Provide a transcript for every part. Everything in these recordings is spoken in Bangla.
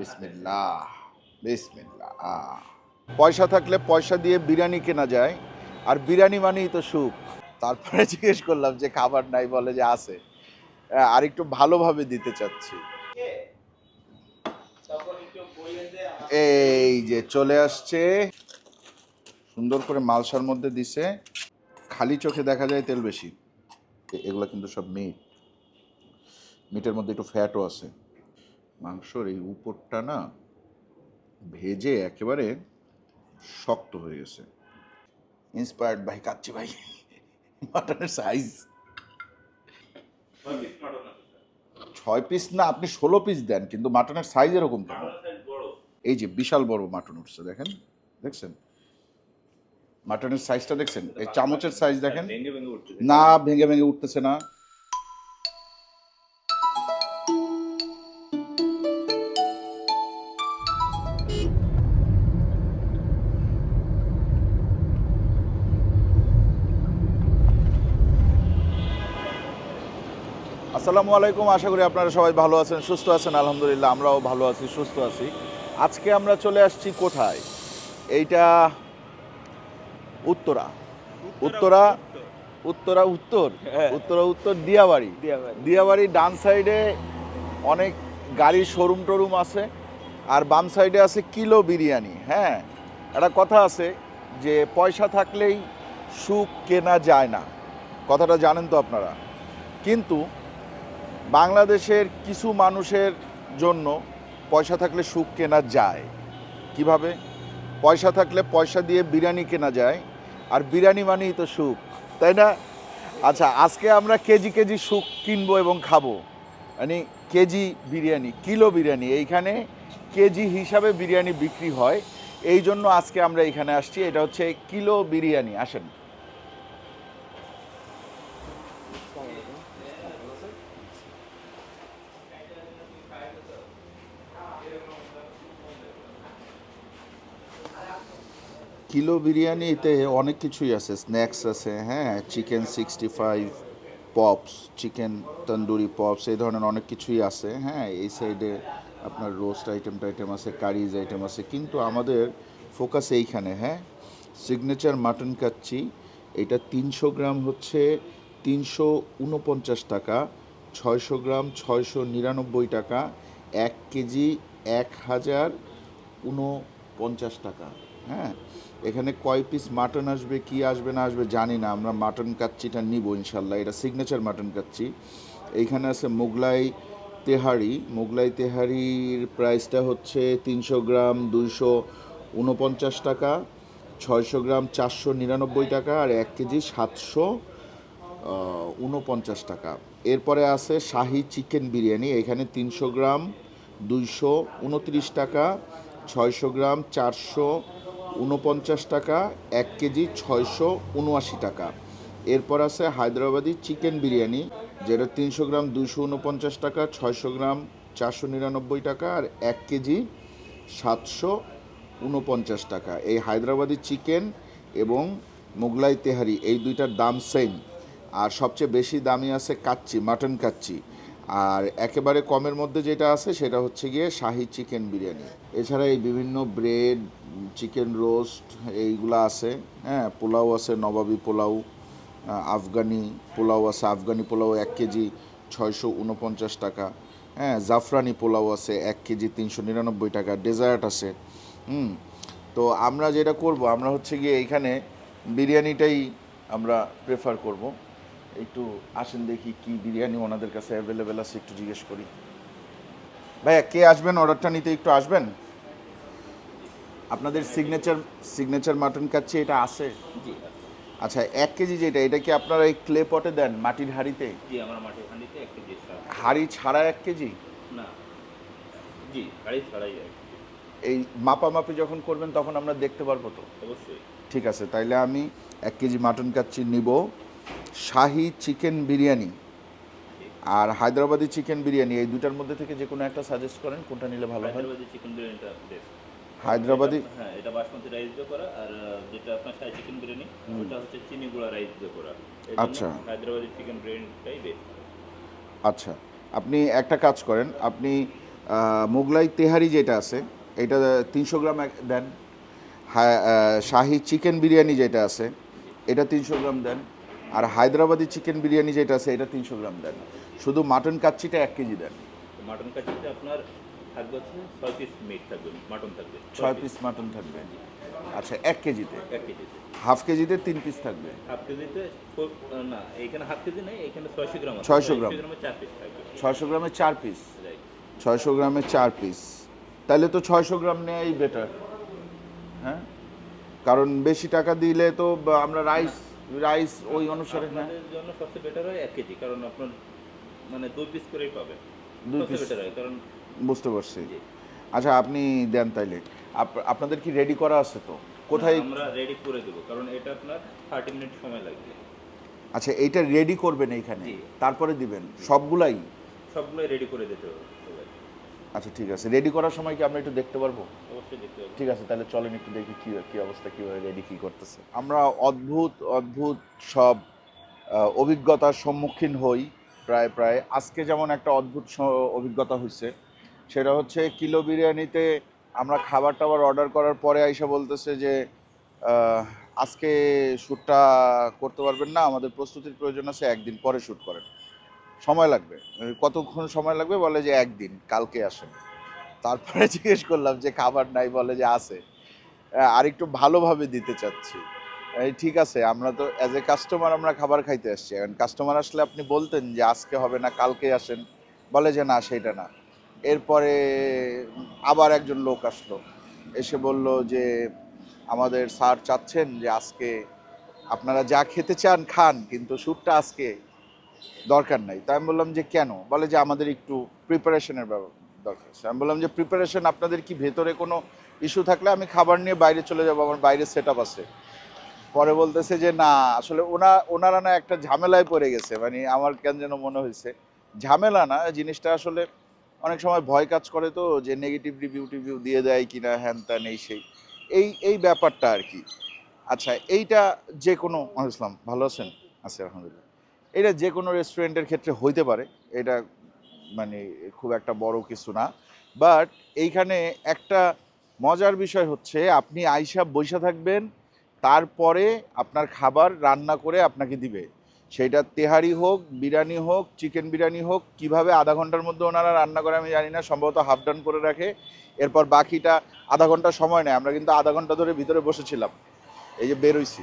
বিসমিল্লাহ বিসমিল্লাহ। পয়সা থাকলে পয়সা দিয়ে বিরিয়ানি কেনা যায়, আর বিরিয়ানি মানেই তো সুখ। তারপরে জিজ্ঞেস করলাম যে খাবার নাই, বলে যে আছে। আর একটু ভালোভাবে দিতে চাচ্ছি। এই যে চলে আসছে। সুন্দর করে মালসার মধ্যে দিছে। খালি চোখে দেখা যায় তেল বেশি। এগুলো কিন্তু সব মিট। মিটের মধ্যে একটু ফ্যাটও আছে। মাংসর এই উপরটা না ভেজে একেবারে শক্ত হয়ে গেছে। ইন্সপায়ার্ড ভাই কাচ্চি ভাই। মাটনের সাইজ ছয় পিস না আপনি ষোলো পিস দেন কিন্তু মাটনের সাইজ এরকম কেন? এই যে বিশাল বড় মাটন উঠছে দেখেন? দেখছেন? মাটনের সাইজটা দেখছেন? এই চামচের সাইজ দেখেন? না ভেঙে ভেঙে উঠতেছে না। আসসালামু আলাইকুম। আশা করি আপনারা সবাই ভালো আছেন সুস্থ আছেন। আলহামদুলিল্লাহ আমরাও ভালো আছি সুস্থ আছি। আজকে আমরা চলে আসছি কোথায়? এইটা উত্তরা। উত্তরা উত্তরা উত্তর হ্যাঁ। উত্তরা উত্তর দিয়াবাড়ি। দিয়াবাড়ি। ডান সাইডে অনেক গাড়ির শোরুম টোরুম আছে আর বাম সাইডে আছে কিলো বিরিয়ানি হ্যাঁ? একটা কথা আছে যে পয়সা থাকলেই সুখ কেনা যায় না। কথাটা জানেন তো আপনারা। কিন্তু বাংলাদেশের কিছু মানুষের জন্য পয়সা থাকলে সুখ কেনা যায়। কীভাবে? পয়সা থাকলে পয়সা দিয়ে বিরিয়ানি কেনা যায়, আর বিরিয়ানি মানেই তো সুখ, তাই না? আচ্ছা আজকে আমরা কেজি কেজি সুখ কিনবো এবং খাব। মানে কেজি বিরিয়ানি, কিলো বিরিয়ানি, এইখানে কেজি হিসাবে বিরিয়ানি বিক্রি হয়। এই জন্য আজকে আমরা এখানে আসছি, এটা হচ্ছে কিলো বিরিয়ানি, আসেন। কিলো বিরিয়ানিতে অনেক কিছুই আছে স্ন্যাক্স আছে হ্যাঁ chicken sixty five pops chicken tandoori pops এই ধরনের অনেক কিছুই আছে হ্যাঁ এই সাইডে আপনার রোস্ট আইটেম টাইটেম আছে কারিজ আইটেম আছে, কিন্তু আমাদের ফোকাস এইখানে হ্যাঁ সিগনেচার মাটন কাচ্চি, এটা তিনশো গ্রাম হচ্ছে তিনশো উনপঞ্চাশ টাকা, ছয়শো গ্রাম ছয়শো নিরানব্বই টাকা, এক কেজি এক হাজার উনপঞ্চাশ টাকা। হ্যাঁ? এখানে কয় পিস মাটন আসবে, কি আসবে, না আসবে জানি না, আমরা মাটন কাচ্চিটা নিব ইনশাল্লাহ, এটা সিগনেচার মাটন কাচ্চি। এইখানে আছে মোগলাই তেহারি, মোগলাই তেহারির প্রাইসটা হচ্ছে তিনশো গ্রাম দুইশো উনপঞ্চাশ টাকা, ছয়শো গ্রাম চারশো নিরানব্বই টাকা আর এক কেজি সাতশো উনপঞ্চাশ টাকা। এরপরে আছে শাহি চিকেন বিরিয়ানি, এখানে তিনশো গ্রাম দুইশো উনত্রিশ টাকা, ছয়শো গ্রাম চারশো উনপঞ্চাশ টাকা, এক কেজি ছয়শো উনআশি টাকা। এরপর আছে হায়দ্রাবাদি চিকেন বিরিয়ানি, যেটা তিনশো গ্রাম দুইশো উনপঞ্চাশ টাকা, ছয়শো গ্রাম চারশো নিরানব্বই টাকা, আর এক কেজি সাতশো উনপঞ্চাশ টাকা। এই হায়দ্রাবাদি চিকেন এবং মোগলাই তেহারি, এই দুইটার দাম সেম আর সবচেয়ে বেশি দামি আছে কাচ্চি, মাটন কাচ্চি। আর একেবারে কমের মধ্যে যেটা আছে সেটা হচ্ছে গিয়ে শাহি চিকেন বিরিয়ানি। এছাড়া এই বিভিন্ন ব্রেড, চিকেন রোস্ট এইগুলো আছে হ্যাঁ পোলাও আছে, নবাবি পোলাও আফগানি পোলাও আছে, আফগানি পোলাও এক কেজি ছয়শো উনপঞ্চাশ টাকা হ্যাঁ জাফরানি পোলাও আছে এক কেজি তিনশো নিরানব্বই টাকা, ডেজার্ট আছে, হুম। তো আমরা যেটা করব, আমরা হচ্ছে গিয়ে এইখানে বিরিয়ানিটাই আমরা প্রেফার করব। একটু আসেন দেখি কি বিরিয়ানি ওনাদের কাছে অ্যাভেলেবেল আছে একটু জিজ্ঞেস করি। ভাইয়া কে আসবেন? অর্ডারটা নিতে একটু আসবেন? আপনাদের সিগনেচার সিগনেচার মাটন কাচ্ছি এটা আছে? জি। আচ্ছা এক কেজি যেটা এটা কি আপনারা এই ক্লে পটে দেন মাটির হাঁড়িতে? জি আমার মাটির হাঁড়িতে এক কেজি হাঁড়ি ছাড়া এক কেজি? না। জি হাঁড়ি ছাড়াই। এই মাপামাপি যখন করবেন তখন আমরা দেখতে পারব তো। অবশ্যই। ঠিক আছে তাইলে আমি এক কেজি মাটন কাচ্চি নিব। শাহি চিকেন বিরিয়ানি আর হায়দ্রাবাদি চিকেন বিরিয়ানি এই দুটার মধ্যে থেকে যে কোনো একটা সাজেস্ট করেন কোনটা নিলে ভালো হয়? হায়দ্রাবাদি চিকেন বিরিয়ানিটা বেস্ট হায়দ্রাবাদি? হ্যাঁ এটা বাসমতি রাইস দিয়ে করা আর যেটা আপনার শাহী চিকেন বিরিয়ানি ওটা হচ্ছে চিনি গুঁড়া রাইস দিয়ে করা। আচ্ছা। হায়দ্রাবাদি চিকেন বিরিয়ানিটাই বেস্ট আচ্ছা আপনি একটা কাজ করেন আপনি মোগলাই তেহারি যেটা আছে এটা তিনশো গ্রাম দেন। শাহি চিকেন বিরিয়ানি যেটা আছে এটা তিনশো গ্রাম দেন। আর হায়দ্রাবাদি চিকেন বিরিয়ানি যেটা আছে এটা তিনশো গ্রাম দেন। শুধু মাটন কাচ্চিটা এক কেজি দেন। মাটন কাচিতে আপনার থাকবে ছয় পিস মিট থাকবে মাটন থাকবে। ছয় পিস মাটন থাকবে। আচ্ছা এক কেজিতে? এক কেজিতে। হাফ কেজিতে তিন পিস থাকবে। হাফ কেজিতে না এখানে হাফ কেজি নেই এখানে ছয়শো গ্রাম 600 গ্রাম। চার পিস থাকবে। ছয়শো গ্রামে চার পিস ছয়শো গ্রামে চার পিস তাহলে তো ছয়শো গ্রাম নেওয়াই বেটার হ্যাঁ? কারণ বেশি টাকা দিলে তো আমরা রাইস রাইস ওই অনুসারে জন্য সবচেয়ে বেটার হয় এক কেজি কারণ আপনার মানে দুই পিস করেই পাবে দুই piece। বেটার হয় কারণ বুঝতে পারছি। আচ্ছা আপনি দেন তাইলে। আপনাদের কি রেডি করা আছে তো? কোথায় আমরা রেডি করে দেবো কারণ এটা আপনার থার্টি মিনিট সময় লাগবে। আচ্ছা এইটা রেডি করবেন এইখানে। তারপরে দিবেন। সবগুলাই? সবগুলোই রেডি করে দিতে হবে। আচ্ছা ঠিক আছে। রেডি করার সময় কি আমরা একটু দেখতে পারব? ঠিক আছে তাহলে চলেন একটু দেখি কি কি অবস্থা কীভাবে রেডি কি করতেছে। আমরা অদ্ভুত অদ্ভুত সব অভিজ্ঞতার সম্মুখীন হই প্রায় প্রায়। আজকে যেমন একটা অদ্ভুত অভিজ্ঞতা হয়েছে সেটা হচ্ছে কিলো বিরিয়ানিতে আমরা খাবার টাবার অর্ডার করার পরে আইসা বলতেছে যে আজকে শ্যুটটা করতে পারবেন না আমাদের প্রস্তুতির প্রয়োজন আছে একদিন পরে শ্যুট করেন। সময় লাগবে। কতক্ষণ সময় লাগবে বলে যে একদিন কালকে আসেন। তারপরে জিজ্ঞেস করলাম যে খাবার নাই বলে যে আহ, আর একটু ভালোভাবে দিতে চাচ্ছি। এই ঠিক আছে আমরা তো অ্যাজ এ কাস্টমার আমরা খাবার খাইতে আসছি। এখন কাস্টমার আসলে আপনি বলতেন যে আজকে হবে না কালকে আসেন। বলে যে না সেটা না। এরপরে আবার একজন লোক আসলো। এসে বলল যে আমাদের স্যার চাচ্ছেন যে আজকে আপনারা যা খেতে চান খান কিন্তু শ্যুটটা আজকে দরকার নাই। তাই আমি বললাম যে কেন? বলে যে আমাদের একটু প্রিপারেশনের দরকার আছে। আমি বললাম যে প্রিপারেশন আপনাদের কি ভেতরে কোনো ইস্যু থাকলে আমি খাবার নিয়ে বাইরে চলে যাব, আমার বাইরে সেট আছে। পরে বলতেছে যে না, আসলে ওনা, ওনারা না একটা ঝামেলায় পড়ে গেছে। মানে আমার কেন যেন মনে হয়েছে, ঝামেলা না, জিনিসটা আসলে অনেক সময় ভয় কাজ করে তো, যে নেগেটিভ রিভিউ টিভিউ দিয়ে দেয় কি না, হ্যান ত্যান, এই সেই। এই এই ব্যাপারটা আর কি। আচ্ছা এইটা যে কোনো ইসলাম ভালো আছেন? আছি, আলহামদুলিল্লাহ। এটা যে কোনো রেস্টুরেন্টের ক্ষেত্রে হইতে পারে। এটা মানে খুব একটা বড় কিছু না। বাট এইখানে একটা মজার বিষয় হচ্ছে, আপনি আইসা বৈশা থাকবেন, তারপরে আপনার খাবার রান্না করে আপনাকে দিবে। সেটা তেহারি হোক, বিরিয়ানি হোক চিকেন বিরিয়ানি হোক, কীভাবে আধা ঘণ্টার মধ্যে ওনারা রান্না করে আমি জানি না, সম্ভবত হাফ ডান করে রাখে। এরপর বাকিটা আধা ঘণ্টা সময় নেয়। আমরা কিন্তু আধা ঘণ্টা ধরে ভিতরে বসেছিলাম। এই যে বেরোইছি।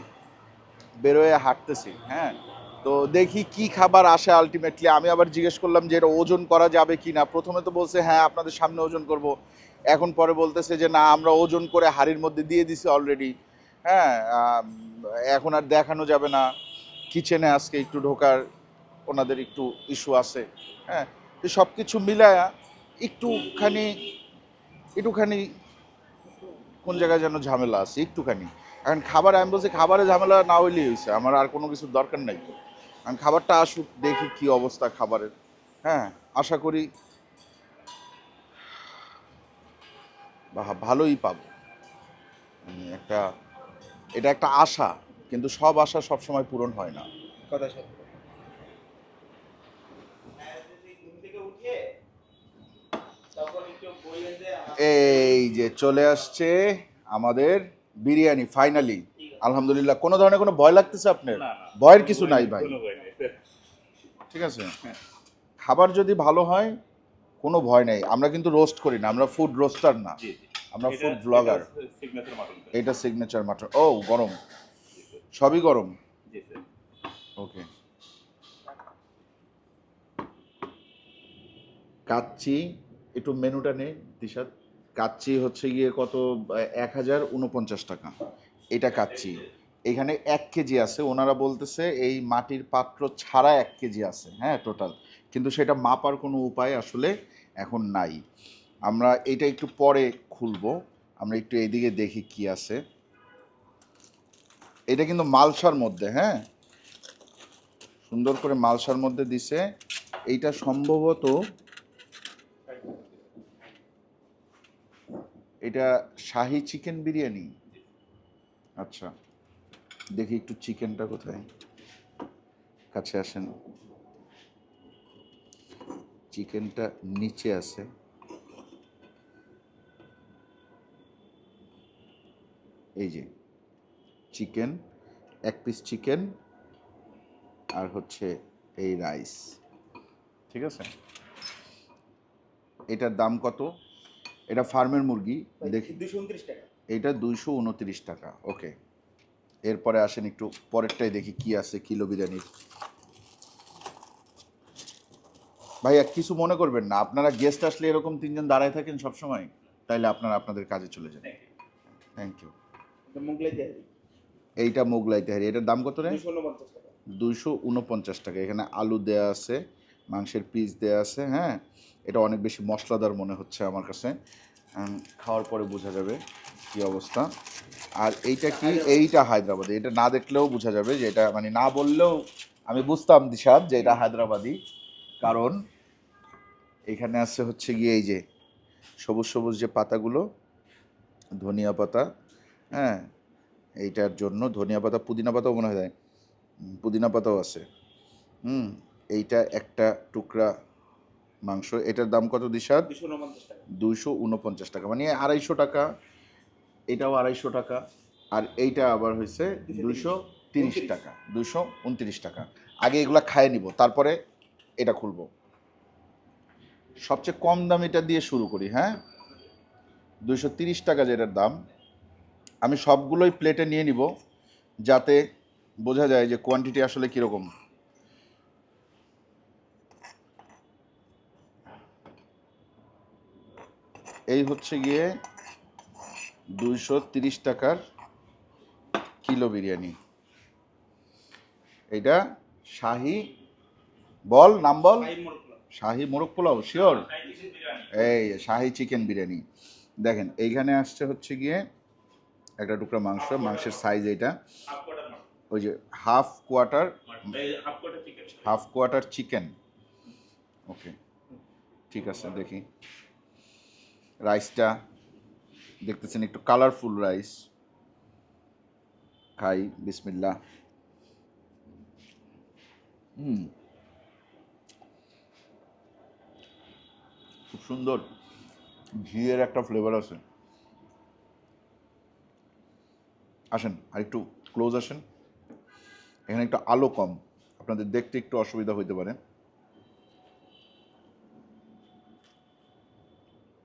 বেরোয় হাঁটতেছি হ্যাঁ? তো দেখি কি খাবার আসে আলটিমেটলি আমি আবার জিজ্ঞেস করলাম যে এটা ওজন করা যাবে কি না। প্রথমে তো বলছে হ্যাঁ আপনাদের সামনে ওজন করব। এখন পরে বলতেছে যে, না, আমরা ওজন করে হাড়ির মধ্যে দিয়ে দিছি অলরেডি হ্যাঁ এখন আর দেখানো যাবে না। কিচেনে আজকে একটু ঢোকার ওনাদের একটু ইস্যু আছে। হ্যাঁ তো সব কিছু মিলায়া একটুখানি একটুখানি কোন জায়গায় যেন ঝামেলা আছে, একটুখানি। এখন খাবার, আমি বলছি, খাবারে ঝামেলা না হইলেই হয়েছে আমার আর কোনো কিছুর দরকার নাই। কারণ খাবারটা আসুক দেখি কি অবস্থা খাবারের। হ্যাঁ আশা করি ভালোই পাবো। একটা এটা একটা আশা কিন্তু সব আশা সব সময় পূরণ হয় না। কথা সত্য। এই যে চলে আসছে আমাদের বিরিয়ানি ফাইনালি। আলহামদুলিল্লাহ কোনো ধরনের কোনো ভয় লাগতেছে আপনার। ভয়ের কিছু নাই ভাই। নেই। ঠিক আছে? খাবার যদি ভালো হয় কোনো ভয় নেই। আমরা কিন্তু রোস্ট করি না আমরা ফুড রোস্টার না। আমরা ফুড ব্লগার এটা সিগনেচার মাটন ও গরম। সবই গরম? ওকে কাচ্চি একটু মেনুটা নে দিশাদ কাচ্চি হচ্ছে গিয়ে কত? এক হাজার উনপঞ্চাশ টাকা। এটা কাচ্ছি এখানে এক কেজি আছে, ওনারা বলতেছে এই মাটির পাত্র ছাড়া এক কেজি আছে হ্যাঁ টোটাল কিন্তু সেটা মাপার কোনো উপায় আসলে এখন নাই। আমরা এটা একটু পরে খুলবো, আমরা একটু এইদিকে দেখি কি আছে। এটা কিন্তু মালসার মধ্যে হ্যাঁ? সুন্দর করে মালসার মধ্যে দিছে। এইটা সম্ভবত এটা শাহি চিকেন বিরিয়ানি। আচ্ছা দেখি একটু চিকেনটা কোথায়? কাছে আসেন। চিকেনটা নিচে আছে। এই যে চিকেন এক পিস চিকেন আর হচ্ছে এই রাইস ঠিক আছে? এটার দাম কত? এটা ফার্মের মুরগি। দেখি। দুশো টাকা। এইটা দুইশো উনত্রিশ টাকা ওকে এরপরে আসেন একটু পরেরটাই দেখি কি আছে কিলো বিরিয়ানির। ভাইয়া কিছু মনে করবেন না আপনারা গেস্ট আসলে এরকম তিনজন দাঁড়ায় থাকেন সবসময় তাইলে আপনারা আপনাদের কাজে চলে যান। থ্যাংক ইউ এইটা মোগলাই তেহারি এটার দাম কত রে? দুইশো উনপঞ্চাশ টাকা। এখানে আলু দেয়া আছে মাংসের পিস দেয়া আছে হ্যাঁ। এটা অনেক বেশি মশলাদার মনে হচ্ছে আমার কাছে। খাওয়ার পরে বোঝা যাবে কি অবস্থা। আর এইটা কি? এইটা হায়দ্রাবাদি। এটা না দেখলেও বোঝা যাবে যে এটা মানে না বললেও আমি বুঝতাম দিশাদ যে এটা হায়দ্রাবাদি। কারণ এখানে আছে হচ্ছে গিয়ে এই যে সবুজ সবুজ যে পাতাগুলো, ধনিয়া পাতা হ্যাঁ এইটার জন্য ধনিয়া পাতা, পুদিনা পাতাও মনে হয় পুদিনা পাতাও আছে। হুম, এইটা একটা টুকরা মাংস এটার দাম কত দিশাদ দুশো উনপঞ্চাশ টাকা। দুইশো উনপঞ্চাশ টাকা মানে আড়াইশো টাকা এটাও আড়াইশো টাকা আর এইটা আবার হয়েছে দুইশো তিরিশ। টাকা দুইশো উনত্রিশ টাকা। আগে এগুলা খায় নিব তারপরে এটা খুলবো। সবচেয়ে কম দাম এটা দিয়ে শুরু করি হ্যাঁ? দুইশো তিরিশ টাকা যেটার দাম আমি সবগুলোই প্লেটে নিয়ে নিব যাতে বোঝা যায় যে কোয়ান্টিটি আসলে কীরকম। এই হচ্ছে গিয়ে দুইশো তিরিশ টাকার কিলো বিরিয়ানি। এটা শাহি বল নাম বল? শাহি মোরগ পোলাও। শিওর? এই শাহি চিকেন বিরিয়ানি। দেখেন এইখানে আসছে হচ্ছে গিয়ে একটা টুকরা মাংস মাংসের সাইজ এইটা। ওই যে half quarter half quarter chicken okay ঠিক আছে দেখি। রাইসটা দেখতেছেন একটু কালারফুল রাইস খাই বিসমিল্লা হুম। খুব সুন্দর। ঘিয়ের একটা ফ্লেভার আছে। আসেন আর একটু ক্লোজ আসেন। এখানে একটু আলো কম। আপনাদের দেখতে একটু অসুবিধা হইতে পারে।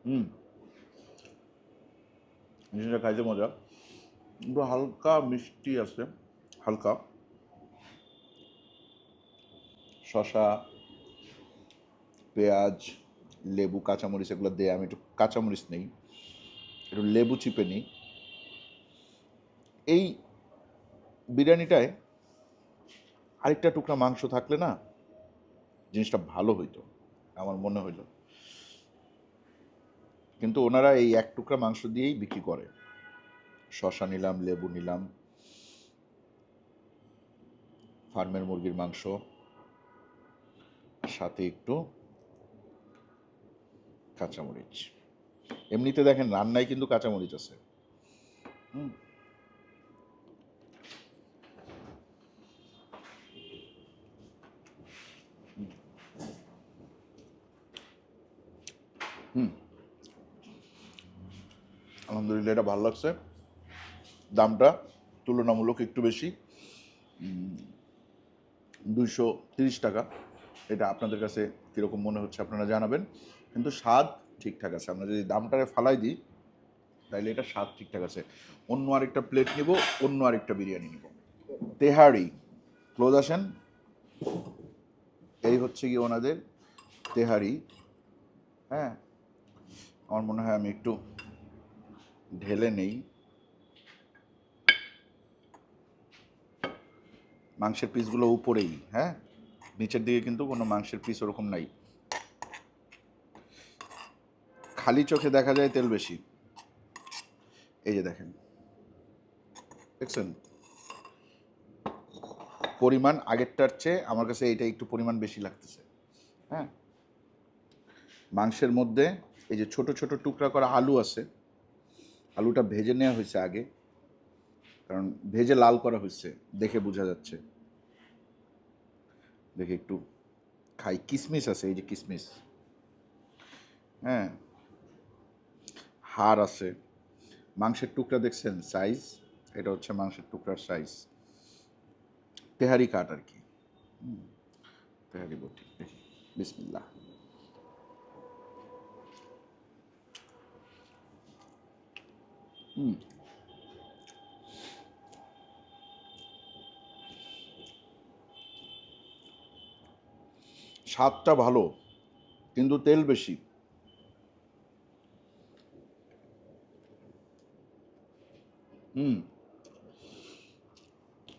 হুম। জিনিসটা খাইতে মজা কিন্তু হালকা মিষ্টি আছে, হালকা। শশা পেঁয়াজ, লেবু, কাঁচামরিচ এগুলো দিয়ে আমি একটু কাঁচামরিচ নেই, একটু লেবু চিপে নিই। এই বিরিয়ানিটায় আরেকটা টুকরা মাংস থাকলে না জিনিসটা ভালো হইতো, আমার মনে হইল। কিন্তু ওনারা এই এক টুকরা মাংস দিয়েই বিক্রি করে। শশা নিলাম, লেবু নিলাম, ফার্মের মুরগির মাংস সাথে একটু কাঁচামরিচ। এমনিতে দেখেন রান্নায় কিন্তু কাঁচামরিচ আছে। হুম। হুম। আলহামদুলিল্লাহ, এটা ভালো লাগছে। দামটা তুলনামূলক একটু বেশি। দুইশো তিরিশ টাকা। এটা আপনাদের কাছে কীরকম মনে হচ্ছে আপনারা জানাবেন। কিন্তু স্বাদ ঠিকঠাক আছে। আমরা যদি দামটারে ফালাই দিই তাহলে এটা স্বাদ ঠিকঠাক আছে। অন্য আরেকটা প্লেট নিব, অন্য আরেকটা বিরিয়ানি নিব। তেহারি, ক্লোজ আসেন। এই হচ্ছে কি ওনাদের তেহারি। হ্যাঁ আমার মনে হয় আমি একটু ঢেলে নেই। মাংসের পিসগুলো উপরেই হ্যাঁ? নিচের দিকে কিন্তু কোনো মাংসের পিস ওরকম নাই। খালি চোখে দেখা যায় তেল বেশি। এই যে দেখেন। দেখছেন? পরিমাণ আগেরটার চেয়ে আমার কাছে এইটা একটু পরিমাণ বেশি লাগতেছে হ্যাঁ? মাংসের মধ্যে এই যে ছোট ছোট টুকরা করা আলু আছে আলুটা ভেজে নেওয়া হয়েছে আগে, কারণ ভেজে লাল করা হয়েছে, দেখে বোঝা যাচ্ছে। দেখে একটু খাই, কিসমিস আছে, এই যে কিসমিস। হ্যাঁ হাড় আছে। মাংসের টুকরা দেখছেন? সাইজ, এটা হচ্ছে মাংসের টুকরার সাইজ। তেহারি কাট আর কি। তেহারি বটি, দেখি, বিসমিল্লাহ। হুম স্বাদটা ভালো, কিন্তু তেল বেশি। হুম।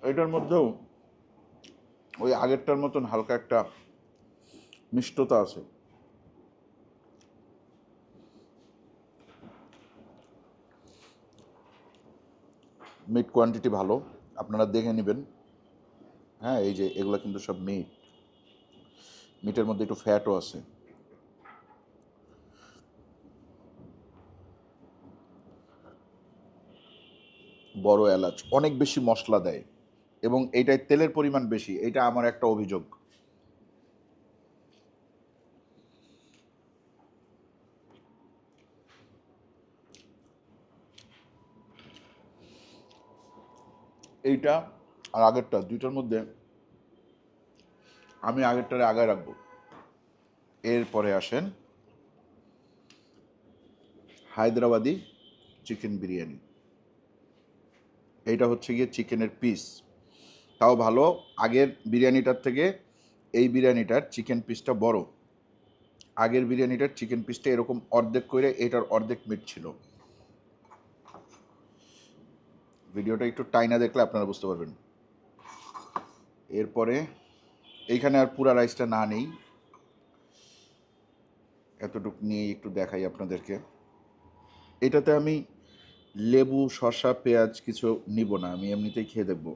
এটার মধ্যেও ওই আগেরটার মতন হালকা একটা মিষ্টতা আছে। মিট কোয়ান্টিটি ভালো, আপনারা দেখে নেবেন। হ্যাঁ এই যে এগুলো কিন্তু সব মিট মিটের মধ্যে একটু ফ্যাটও আছে। বড় এলাচ, অনেক বেশি মশলা দেয়। এবং এইটায় তেলের পরিমাণ বেশি এটা আমার একটা অভিযোগ। এইটা আর আগেরটা, দুইটার মধ্যে আমি আগেরটারে আগায় রাখব। এরপরে আসেন হায়দ্রাবাদি চিকেন বিরিয়ানি। এইটা হচ্ছে গিয়ে চিকেনের পিস। তাও ভালো, আগের বিরিয়ানিটার থেকে এই বিরিয়ানিটার চিকেন পিসটা বড়। আগের বিরিয়ানিটার চিকেন পিসটা এরকম অর্ধেক করে, এটার অর্ধেক মিট ছিল। ভিডিওটা একটু টাইনা দেখলে আপনারা বুঝতে পারবেন। এরপরে এইখানে আর পুরা রাইসটা না নেই। এতটুকু নিয়ে একটু দেখাই আপনাদেরকে। এটাতে আমি লেবু, শসা, পেঁয়াজ কিছু নিব না, আমি এমনিতেই খেয়ে দেখব।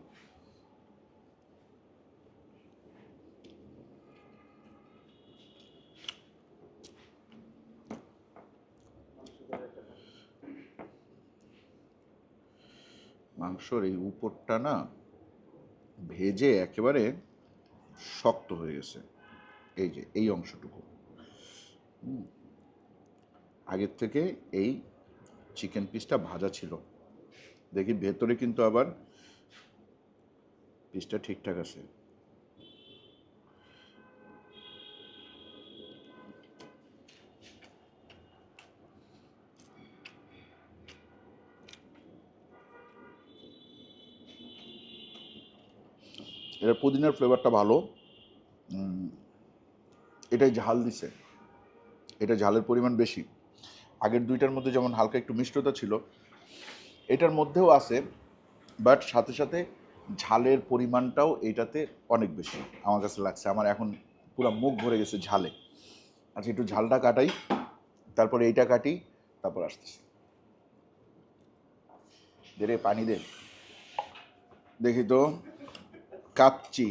মাংসর এই উপরটা না ভেজে একেবারে শক্ত হয়ে গেছে। এই যে, এই অংশটুকু। আগের থেকে এই চিকেন পিসটা ভাজা ছিল। দেখি ভেতরে কিন্তু আবার পিসটা ঠিকঠাক আছে। এটা পুদিনার ফ্লেভারটা ভালো। এটাই ঝাল দিছে। এটা ঝালের পরিমাণ বেশি। আগের দুইটার মধ্যে যেমন হালকা একটু মিষ্টতা ছিল, এটার মধ্যেও আছে বাট সাথে সাথে ঝালের পরিমাণটাও এটাতে অনেক বেশি আমার কাছে লাগছে। আমার এখন পুরো মুখ ভরে গেছে ঝালে। আচ্ছা একটু ঝালটা কাটাই, তারপরে এইটা কাটি, তারপর আসতেছি। দে রে, পানি দে। দেখি তো। কাচ্চি।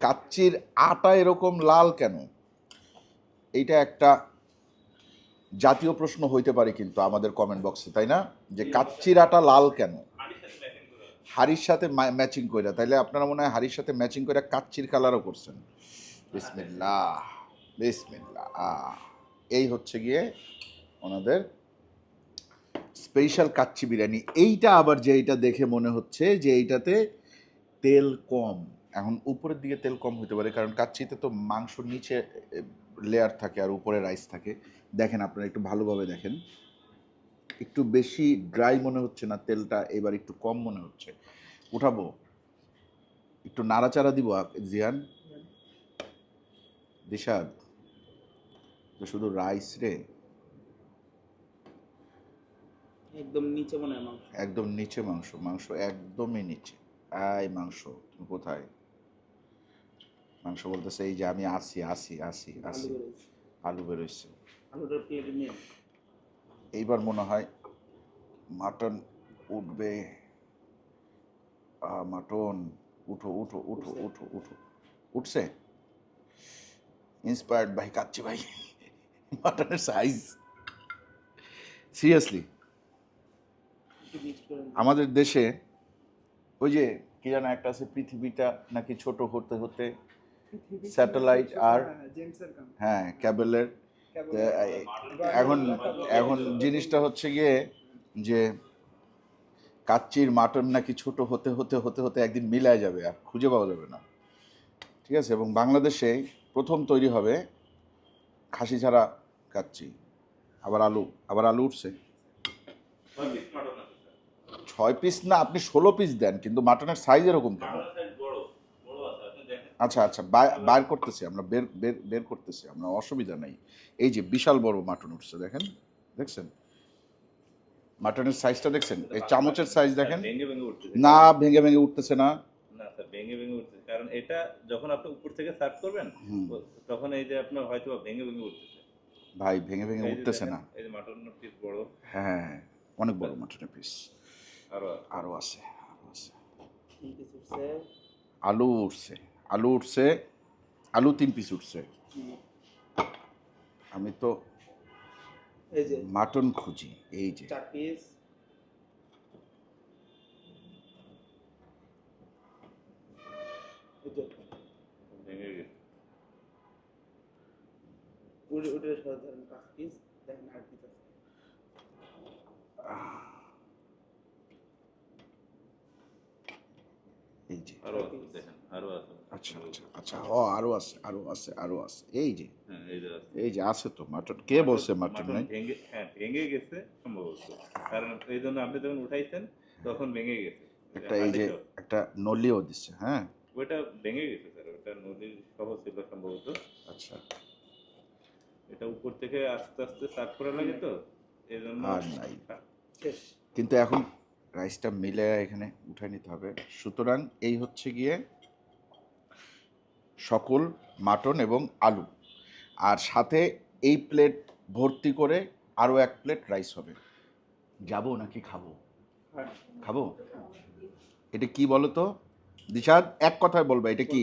কাচ্চির আটা এরকম লাল কেন? এইটা একটা জাতীয় প্রশ্ন হইতে পারে কিন্তু আমাদের কমেন্ট বক্সে তাই না? যে কাচ্চির আটা লাল কেন? হাড়ির সাথে ম্যাচিং করে তাইলে আপনারা মনে হয় হাড়ির সাথে ম্যাচিং করে কাচ্চির কালারও করছেন। বিসমিল্লাহ বিসমিল্লাহ। এই হচ্ছে গিয়ে ওনাদের স্পেশাল কাচ্চি বিরিয়ানি। এইটা আবার যে এইটা দেখে মনে হচ্ছে যে এইটাতে তেল কম। এখন উপরের দিকে তেল কম হতে পারে কারণ কাচ্চিতে তো মাংস নিচে লেয়ার থাকে আর উপরে রাইস থাকে। দেখেন আপনারা একটু ভালোভাবে দেখেন। একটু বেশি ড্রাই মনে হচ্ছে না তেলটা এবার একটু কম মনে হচ্ছে। উঠাবো। একটু নাড়াচাড়া দিব জিয়ান। দিশাদ শুধু রাইস রে? একদম নিচে মনে হয় মাংস। একদম নিচে মাংস মাংস একদমই নিচে। আয় মাংস তুমি কোথায়? মাংস বলতেছে এই যে আমি আসি আসি আসি আসি বেরোচ্ছে। আলু বেরোইছে। নিয়ে? এইবার মনে হয় মাটন উঠবে। মাটন উঠো উঠো উঠো উঠো উঠো। উঠছে? ইন্সপায়ার্ড ভাই কাচ্চি ভাই। মাটনের সাইজ সিরিয়াসলি। আমাদের দেশে ওই যে কি যেন একটা আছে পৃথিবীটা নাকি ছোট হতে হতে স্যাটেলাইট আর হ্যাঁ ক্যাবেলের এখন এখন জিনিসটা হচ্ছে গিয়ে যে কাচ্চির মাটন নাকি ছোট হতে হতে হতে হতে একদিন মিলায় যাবে আর খুঁজে পাওয়া যাবে না। ঠিক আছে? এবং বাংলাদেশে প্রথম তৈরি হবে খাসি ছাড়া কাচ্চি। আবার আলু আবার আলু উঠছে। ছয় পিস না আপনি ষোলো পিস দেন কিন্তু মাটনের সাইজ এরকম কেন? আচ্ছা আচ্ছা বার করতেছি আমরা বের বের বের করতেছি আমরা অসুবিধা নাই। এই যে বিশাল বড় মাটন উঠছে দেখেন দেখছেন? মাটনের সাইজটা দেখছেন? এই চামচের সাইজ দেখেন? না ভেঙে ভেঙে উঠতেছে না। না ভেঙে ভেঙে উঠতেছে কারণ এটা যখন আপনি উপর থেকে সার্ভ করবেন। তখন এই যে আপনার হয়তো ভেঙে ভেঙে উঠতেছে। ভাই ভেঙে ভেঙে উঠতেছে না। এই যে মাটনের পিস বড়। হ্যাঁ অনেক বড় মাটনের পিস আরও আছে। আছে তিন পিস উঠছে। আলু উঠছে আলু উঠছে আলু তিন পিস উঠছে। আমি তো এই যে। মাটন খুঁজি এই যে। উঠে উঠে পাঁচ পিস দেখেন আট পিস আছে। এই যে আরও আরও আছে। আচ্ছা আচ্ছা আচ্ছা ও আরও আছে আরও আছে আরও আছে। এই যে হ্যাঁ এই যে আছে। এই যে আছে তো মাটন। কে বলছে মাটন নাই? ভেঙে হ্যাঁ ভেঙে গেছে সম্ভবত। কারণ এই জন্য আপনি যখন উঠাইছেন তখন ভেঙে গেছে। একটা এই যে একটা নলিও দিচ্ছে হ্যাঁ? ওইটা ভেঙে গেছে স্যার। ওটা নদীর সহ ছিল সম্ভবত। আচ্ছা। এটা উপর থেকে আস্তে আস্তে সার্ভ করা লাগে তো। এই জন্য আর নাই। শেষ। কিন্তু এখন রাইসটা মিলে এখানে উঠে নিতে হবে। সুতরাং এই হচ্ছে গিয়ে সকল মাটন এবং আলু। আর সাথে এই প্লেট ভর্তি করে আরও এক প্লেট রাইস হবে। যাব নাকি খাব? খাব? এটা কি বলো তো দিশাদ এক কথায় বলবে এটা কি?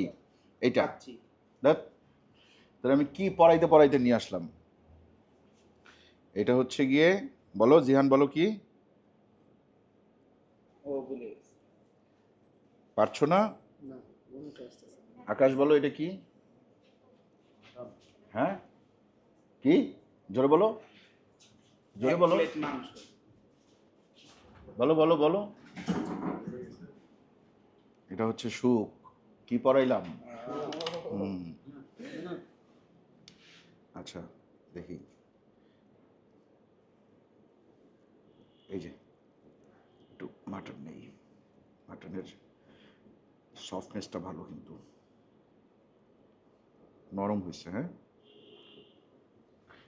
এটা। দেখ তাহলে আমি কি পড়াইতে পড়াইতে নিয়ে আসলাম? এটা হচ্ছে গিয়ে বলো জিহান বলো কি? ও ভুলে গেছে পারছ না। আকাশ বলো এটা কি? হ্যাঁ? কি? জোরে বলো। জোরে বলো। বলো বলো বলো। এটা হচ্ছে সুখ। কি পড়াইলাম? আচ্ছা দেখি। এই যে। মাটন নেই মাটনের সফটনেসটা ভালো কিন্তু। নরম হয়েছে হ্যাঁ?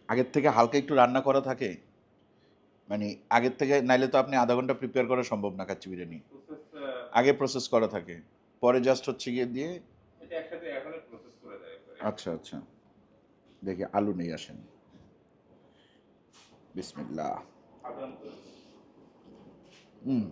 আগের থেকে হালকা একটু রান্না করা থাকে। মানে আগের থেকে নাইলে তো আপনি আধা ঘণ্টা প্রিপেয়ার করা সম্ভব না কাচ্চি বিরিয়ানি। আগে প্রসেস করা থাকে। পরে জাস্ট হচ্ছে গিয়ে দিয়ে। আচ্ছা আচ্ছা। দেখি আলু নেই আসেন। বিসমিল্লাহ। হুম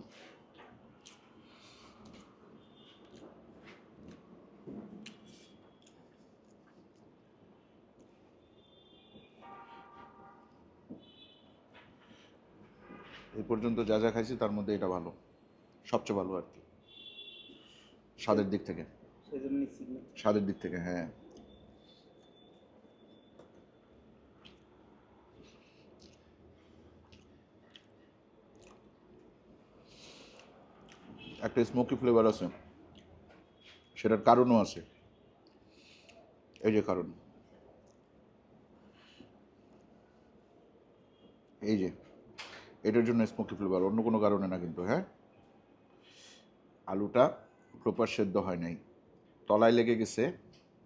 এই পর্যন্ত যা যা খাইছি তার মধ্যে এটা ভালো। সবচেয়ে ভালো আর কি। স্বাদের দিক থেকে। স্বাদের দিক থেকে হ্যাঁ। একটা স্মোকি ফ্লেভার আছে। সেটার কারণও আছে। এই যে কারণ। এই যে, এটার জন্য স্মোকি ফ্লেভার অন্য কোনো কারণে না কিন্তু হ্যাঁ? আলুটা প্রপার সেদ্ধ হয় নাই। তলায় লেগে গেছে,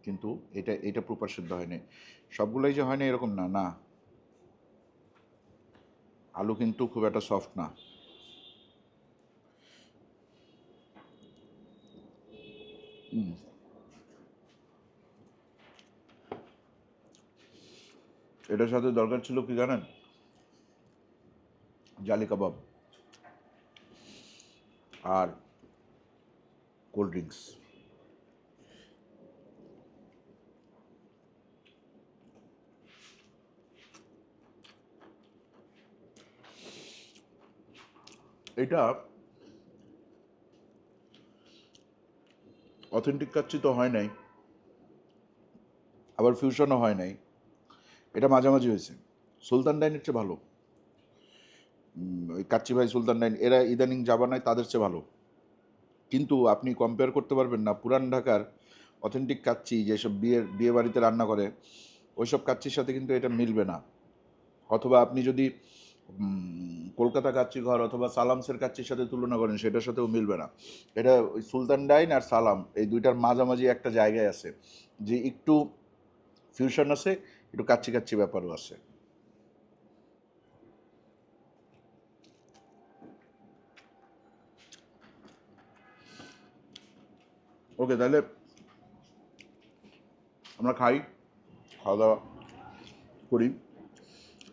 কিন্তু এটা এটা প্রপার সেদ্ধ হয় নাই। সবগুলোই যে হয় না এরকম না না। আলু কিন্তু খুব একটা সফট না। এটার সাথে দরকার ছিল কি জানেন? জালি কাবাব আর কোল্ড ড্রিঙ্কস। এটা অথেন্টিক কাচ্ছি তো হয় নাই, আবার ফিউশনও হয় নাই, এটা মাঝামাঝি হয়েছে। সুলতান ডাইনের চেয়ে ভালো। ওই কাচ্চি ভাই সুলতান ডাইন, এরা ইদানিং জাবানায় তাদের চেয়ে ভালো। কিন্তু আপনি কম্পেয়ার করতে পারবেন না, পুরান ঢাকার অথেন্টিক কাচ্চি যেসব বিয়ের বিয়ে বাড়িতে রান্না করে, ওইসব কাচ্চির সাথে কিন্তু এটা মিলবে না। অথবা আপনি যদি কলকাতা কাচ্চি ঘর অথবা সালামসের কাচ্চির সাথে তুলনা করেন, সেটার সাথেও মিলবে না। এটা ওই সুলতান ডাইন আর সালাম, এই দুইটার মাঝামাঝি একটা জায়গায় আছে, যে একটু ফিউশন আছে, একটু কাচ্চি কাচ্চি ব্যাপারও আছে। ওকে, তাহলে আমরা খাই, খাওয়া দাওয়া করি।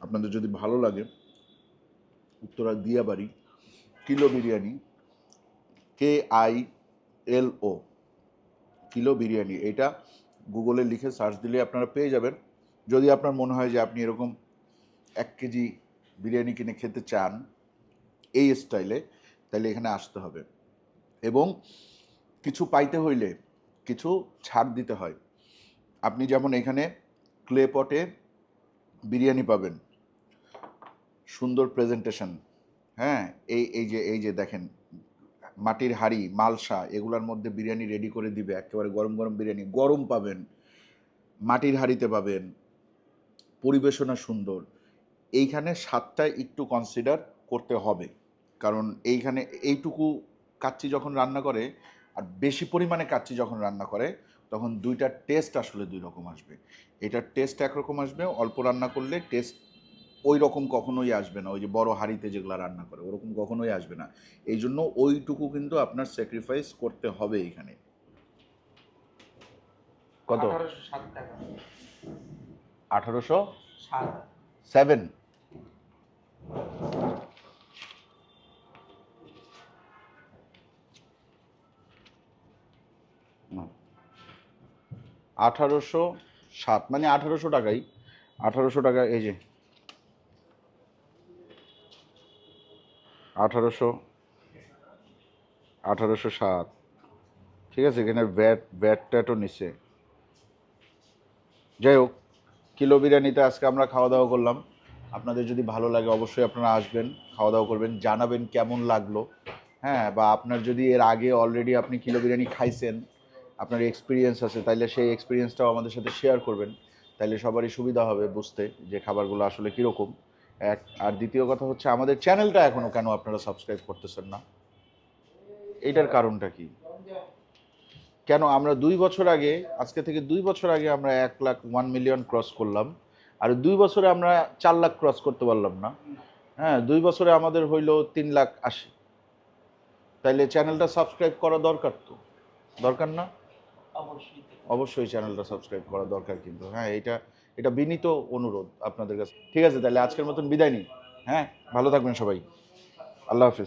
আপনাদের যদি ভালো লাগে Uttara Diabari, kilo biryani K I L O kilo biryani. এটা গুগলে লিখে সার্চ দিলে আপনারা পেয়ে যাবেন। যদি আপনার মনে হয় যে আপনি এরকম এক কেজি বিরিয়ানি কিনে খেতে চান এই স্টাইলে, তাহলে এখানে আসতে হবে। এবং কিছু পাইতে হইলে কিছু ছাড় দিতে হয়। আপনি যেমন এখানে ক্লে পটে বিরিয়ানি পাবেন। সুন্দর প্রেজেন্টেশন হ্যাঁ এই এই যে এই যে দেখেন, মাটির হাঁড়ি, মালসা, এগুলোর মধ্যে বিরিয়ানি রেডি করে দিবে, একেবারে গরম গরম বিরিয়ানি, গরম পাবেন, মাটির হাঁড়িতে পাবেন, পরিবেশনা সুন্দর। এইখানে স্বাদটা একটু কনসিডার করতে হবে, কারণ এইখানে এইটুকু কাচ্চি যখন রান্না করে, আর বেশি পরিমাণে কাচ্চি যখন রান্না করে, তখন দুইটার টেস্ট আসলে দুই রকম আসবে। এটার টেস্ট একরকম আসবে, অল্প রান্না করলে টেস্ট ওই রকম কখনোই আসবে না। ওই যে বড় হাঁড়িতে যেগুলো রান্না করে ওরকম কখনোই আসবে না। এই জন্য ওইটুকু কিন্তু আপনার স্যাক্রিফাইস করতে হবে এখানে কত? আঠারোশো সেভেন। আঠারোশো সাত মানে আঠারোশো টাকাই। আঠারোশো টাকা এই যে আঠারোশো আঠারোশো সাত। ঠিক আছে, এখানে ব্যাট ব্যাট ট্যাটও নিচে যাই হোক, কিলো বিরিয়ানিতে আজকে আমরা খাওয়া দাওয়া করলাম। আপনাদের যদি ভালো লাগে অবশ্যই আপনারা আসবেন খাওয়া দাওয়া করবেন, জানাবেন কেমন লাগল। হ্যাঁ বা আপনার যদি এর আগে অলরেডি আপনি কিলো বিরিয়ানি খাইছেন, আপনার এক্সপিরিয়েন্স আছে, তাইলে সেই এক্সপিরিয়েন্সটাও আমাদের সাথে শেয়ার করবেন। তাইলে সবারই সুবিধা হবে বুঝতে যে খাবারগুলো আসলে কীরকম। এক আর দ্বিতীয় কথা হচ্ছে আমাদের চ্যানেলটা এখনও কেন আপনারা সাবস্ক্রাইব করতেছেন না? এইটার কারণটা কি? কেন আমরা দুই বছর আগে আজকে থেকে দুই বছর আগে আমরা এক লাখ ওয়ান মিলিয়ন ক্রস করলাম আর দুই বছরে আমরা চার লাখ ক্রস করতে পারলাম না। হ্যাঁ দুই বছরে আমাদের হইল তিন লাখ আশি। তাইলে চ্যানেলটা সাবস্ক্রাইব করা দরকার তো? দরকার না? অবশ্যই। অবশ্যই চ্যানেলটা সাবস্ক্রাইব করা দরকার কিন্তু। হ্যাঁ এটা এটা বিনীত অনুরোধ আপনাদের কাছে। ঠিক আছে, তাহলে আজকের মতন বিদায় নিই। হ্যাঁ ভালো থাকবেন সবাই। আল্লাহ হাফিজ।